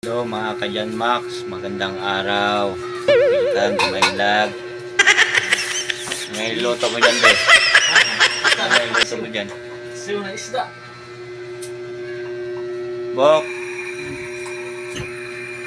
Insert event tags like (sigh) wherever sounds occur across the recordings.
Hello mga kadyan Max, magandang araw. Welcome to my vlog. May luto mo dyan, be. Yung luto mo dyan? Siyo na isda. Bok!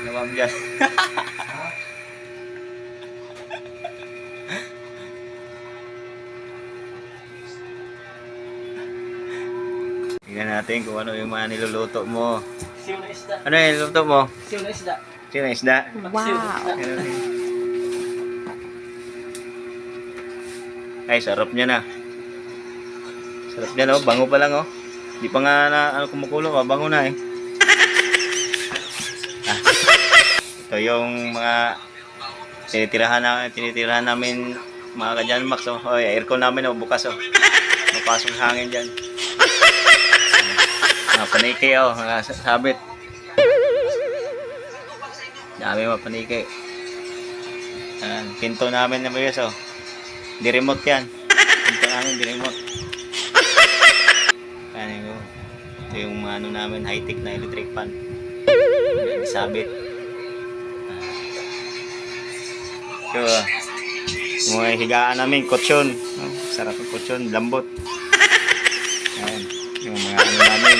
Naman dyan. (laughs) Tingnan natin kung ano yung mga niluluto mo. Siyo na isda. Ano yung luto mo? Siyo na isda. Siyo na isda. Yun? Ay, sarap niya na. Sarap niya no, bango pa lang oh. Di pa nga na ano kumukulo, ah, bango na eh. Ah. Ito yung mga tinitirahan na tinitirahan namin mga kadyan Max oh. Oy, aircon namin oh, bukas oh. Mapasok hangin diyan. Ah, paniki oh, mga sabit. Dami mga paniki. Ayan, pinto namin na mayos oh. Di remote yan. Pinto namin, di remote. Ayan yung, ito yung ano namin, high-tech na electric fan. Sabit. Ah. So, yung mga higaan namin, kutsyon. Oh, sarap ng kutsyon, lambot. Ayan, yung mga ano namin,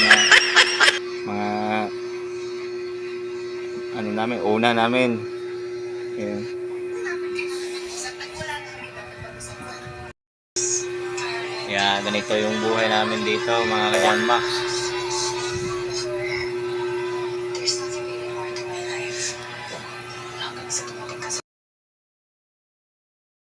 ano namin, una namin. Ayan. Kaya ganito yung buhay namin dito mga kayan Max.